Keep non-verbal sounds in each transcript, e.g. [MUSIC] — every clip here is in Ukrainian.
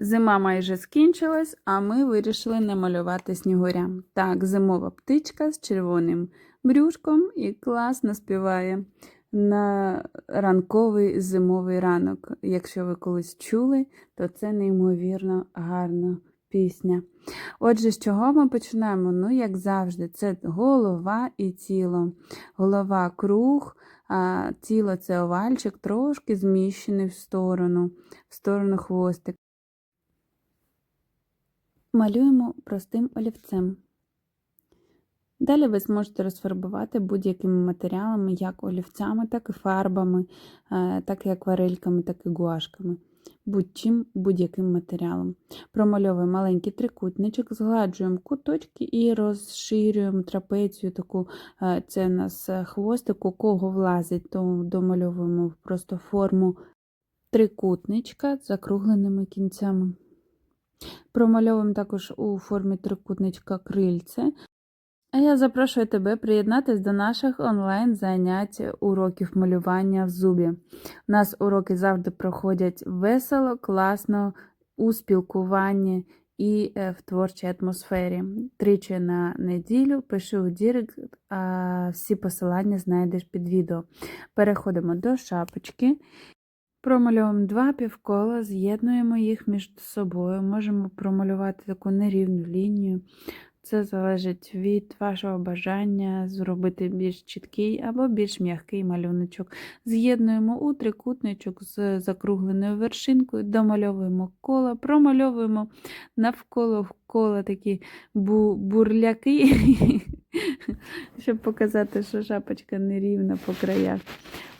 Зима майже скінчилась, а ми вирішили намалювати снігуря. Так, зимова птичка з червоним брюшком і класно співає на ранковий зимовий ранок. Якщо ви колись чули, то це неймовірно гарна пісня. Отже, з чого ми починаємо? Ну, як завжди, це голова і тіло. Голова круг, а тіло це овальчик, трошки зміщений в сторону, в сторону хвостик. Малюємо простим олівцем. Далі ви зможете розфарбувати будь-якими матеріалами, як олівцями, так і фарбами, е, так і акварельками, так і гуашками. Будь-чим, будь-яким матеріалом. Промальовуємо маленький трикутничок, згладжуємо куточки і розширюємо трапецію. таку, е, Це у нас хвостик, у кого влазить, то домальовуємо просто форму трикутничка з закругленими кінцями. Промальовуємо також у формі трикутничка крильце. А я запрошую тебе приєднатись до наших онлайн-занять уроків малювання в зубі. У нас уроки завжди проходять весело, класно, у спілкуванні і е, в творчій атмосфері. Тричі на неділю пиши у Дірект, а всі посилання знайдеш під відео. Переходимо до шапочки. Промальовуємо два півкола, з'єднуємо їх між собою. Можемо промалювати таку нерівну лінію. Це залежить від вашого бажання зробити більш чіткий або більш м'який малюночок. З'єднуємо у трикутничок з закругленою вершинкою, домальовуємо коло, промальовуємо навколо кола такі бу бурляки, [LAUGHS] щоб показати, що шапочка нерівна по краях.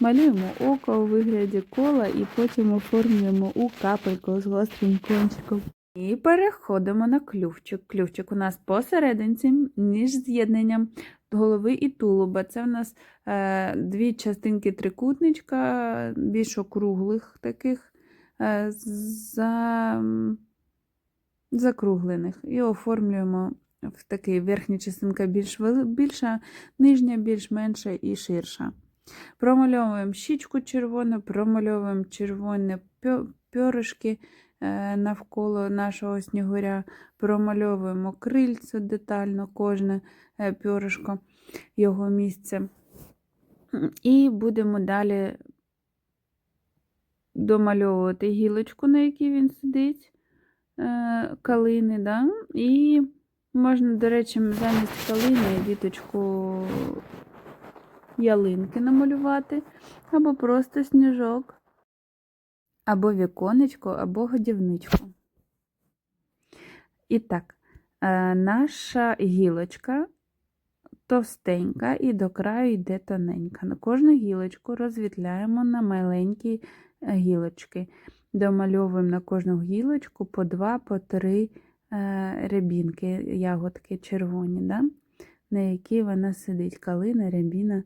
Малюємо око у вигляді кола і потім оформлюємо у капельку з гострим кончиком. І переходимо на клювчик. Клювчик у нас посерединці, між з'єднанням голови і тулуба. Це у нас е, дві частинки трикутничка, більш округлих таких е, за, закруглених. І оформлюємо в такий верхня частинка більш більша, нижня більш менша і ширша. Промальовуємо щічку червону, промальовуємо червоні пьоришки навколо нашого снігуря, промальовуємо крильце детально, кожне е, пьоришко його місце. І будемо далі домальовувати гілочку, на якій він сидить, е, калини. Да? І можна, до речі, замість калини діточку ялинки намалювати, або просто сніжок, або віконечко, або годівничку. І так, е, наша гілочка товстенька і до краю йде тоненька. На кожну гілочку розвітляємо на маленькі е, гілочки. Домальовуємо на кожну гілочку по два, по три е, рябінки, ягодки червоні. Да? на якій вона сидить. Калина, рябіна.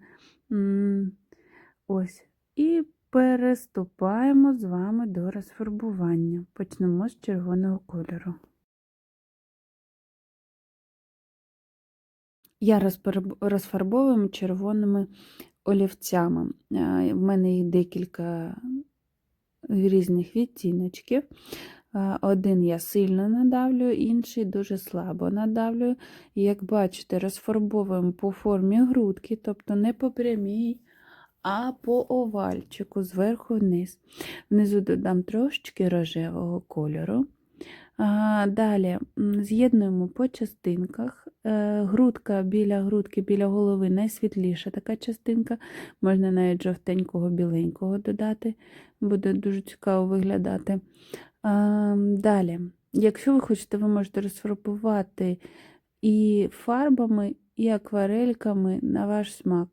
Ось. І переступаємо з вами до розфарбування. Почнемо з червоного кольору. Я розфарбовую червоними олівцями. В мене їх декілька різних відтіночків. Один я сильно надавлюю, інший дуже слабо надавлюю. І, як бачите, розфарбовуємо по формі грудки, тобто не по прямій, а по овальчику зверху вниз. Внизу додам трошечки рожевого кольору. Далі з'єднуємо по частинках. Е, грудка біля грудки, біля голови найсвітліша така частинка, можна навіть жовтенького, біленького додати, буде дуже цікаво виглядати. Далі, якщо ви хочете, ви можете розфарбувати і фарбами, і акварельками на ваш смак,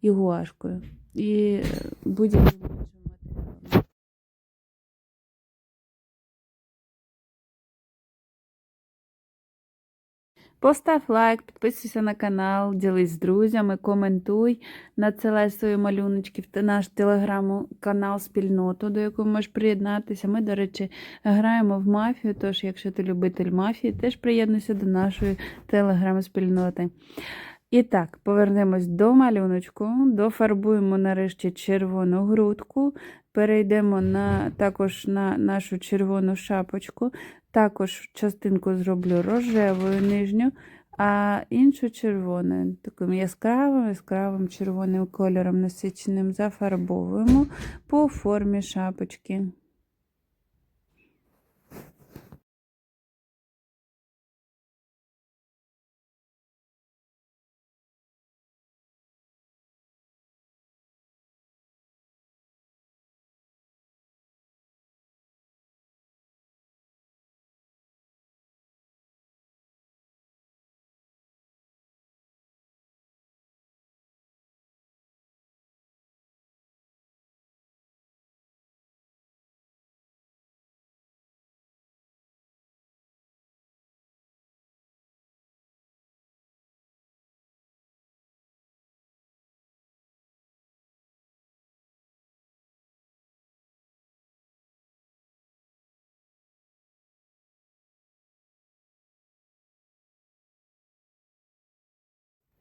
і гуашкою, і будь-яким іншим матеріалом. Постав лайк, підписуйся на канал, ділись з друзями, коментуй, надсилай свої малюночки в наш телеграм-канал спільноту, до якої можеш приєднатися. Ми, до речі, граємо в мафію, тож, якщо ти любитель мафії, теж приєднуйся до нашої телеграм-спільноти. І так, повернемось до малюночку, дофарбуємо нарешті червону грудку, перейдемо на, також на нашу червону шапочку, також частинку зроблю рожевою нижню, а іншу червоною, таким яскравим, яскравим червоним кольором насиченим зафарбовуємо по формі шапочки.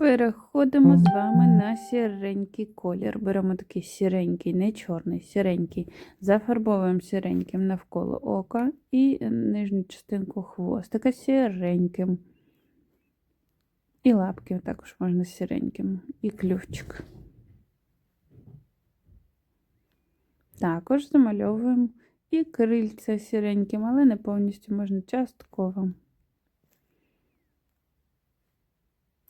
Переходимо з вами на сіренький колір. Беремо такий сіренький, не чорний, сіренький. Зафарбовуємо сіреньким навколо ока і нижню частинку хвостика сіреньким. І лапки також можна сіреньким, і клювчик. Також замальовуємо і крильця сіреньким, але не повністю можна частково.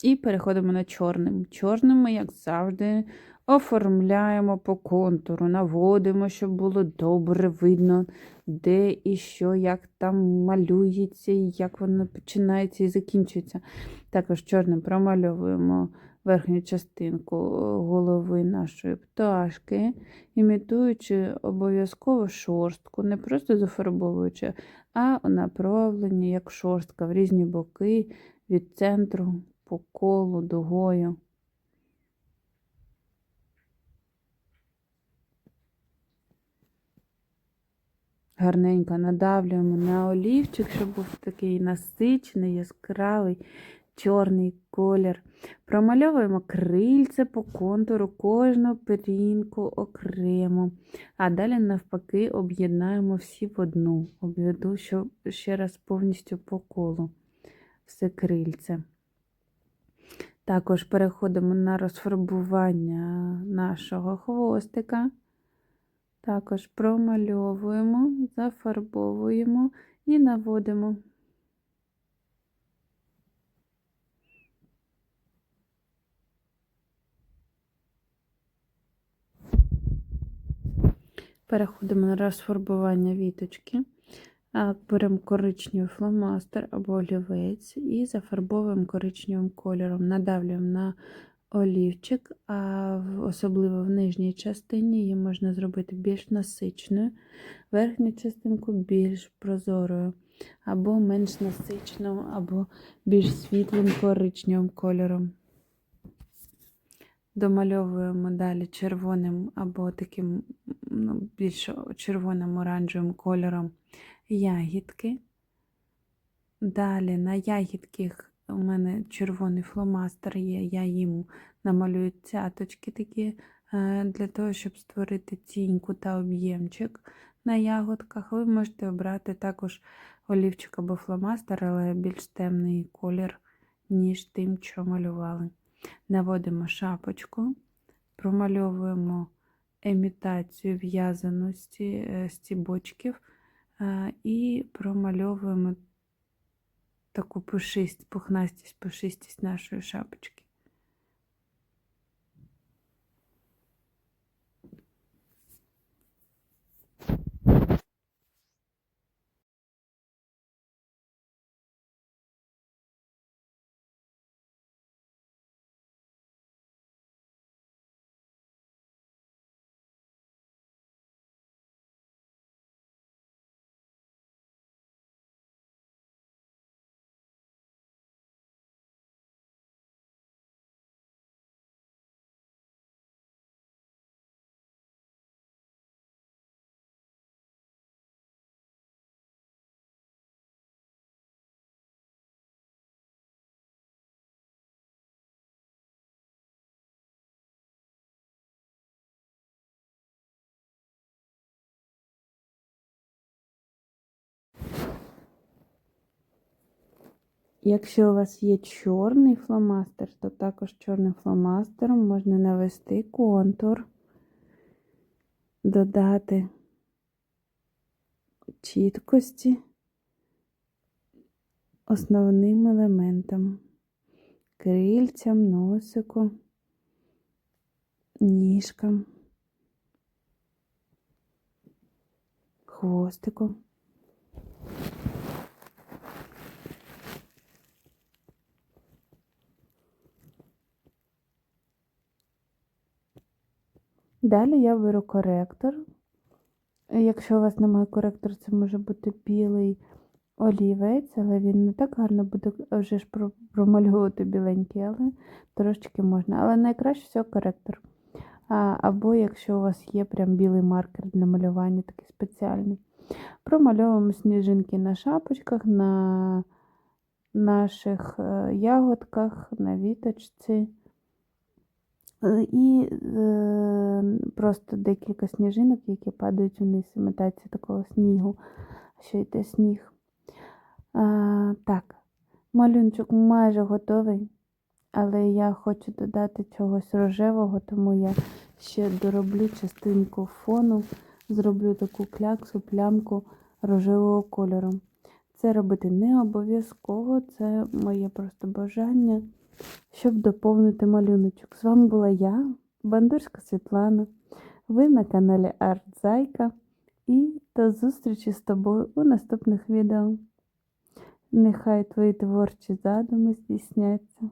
І переходимо на чорним. Чорним ми, як завжди, оформляємо по контуру, наводимо, щоб було добре видно, де і що, як там малюється, і як воно починається і закінчується. Також чорним промальовуємо верхню частинку голови нашої пташки, імітуючи обов'язково шорстку, не просто зафарбовуючи, а направлені як шорстка в різні боки від центру по колу, дугою. Гарненько надавлюємо на олівчик, щоб був такий насичений, яскравий чорний колір. Промальовуємо крильце по контуру, кожну пирінку окремо. А далі, навпаки, об'єднаємо всі в одну. Обведу ще раз повністю по колу все крильце. Також переходимо на розфарбування нашого хвостика. Також промальовуємо, зафарбовуємо і наводимо. Переходимо на розфарбування віточки. Беремо коричневий фломастер або олівець і зафарбовуємо коричневим кольором, надавлюємо на олівчик, а особливо в нижній частині її можна зробити більш насичною, верхню частинку більш прозорою, або менш насиченою, або більш світлим коричневим кольором. Домальовуємо далі червоним або таким ну, більш червоним оранжевим кольором ягідки. Далі на ягідки у мене червоний фломастер є, я їм намалюю цяточки такі е, для того, щоб створити тіньку та об'ємчик на ягодках. Ви можете обрати також олівчик або фломастер, але більш темний колір, ніж тим, що малювали. Наводимо шапочку, промальовуємо емітацію в'язаності е, стібочків і промальовуємо таку пушисть, пухнастість, пушистість нашої шапочки. Якщо у вас є чорний фломастер, то також чорним фломастером можна навести контур, додати чіткості основним елементам, крильцям, носику, ніжкам, хвостику. Далі я беру коректор. Якщо у вас немає коректора, це може бути білий олівець, але він не так гарно буде вже ж промальовувати біленький, але трошечки можна. Але найкраще всього коректор. А, або якщо у вас є прям білий маркер для малювання, такий спеціальний. Промальовуємо сніжинки на шапочках, на наших е, ягодках, на віточці. Е, І е, просто декілька сніжинок, які падають вниз, імітація такого снігу, що йде сніг. А, так, малюнчик майже готовий, але я хочу додати чогось рожевого, тому я ще дороблю частинку фону, зроблю таку кляксу, плямку рожевого кольору. Це робити не обов'язково, це моє просто бажання щоб доповнити малюночок. З вами була я, Бандурська Світлана. Ви на каналі Артзайка. І до зустрічі з тобою у наступних відео. Нехай твої творчі задуми здійсняться.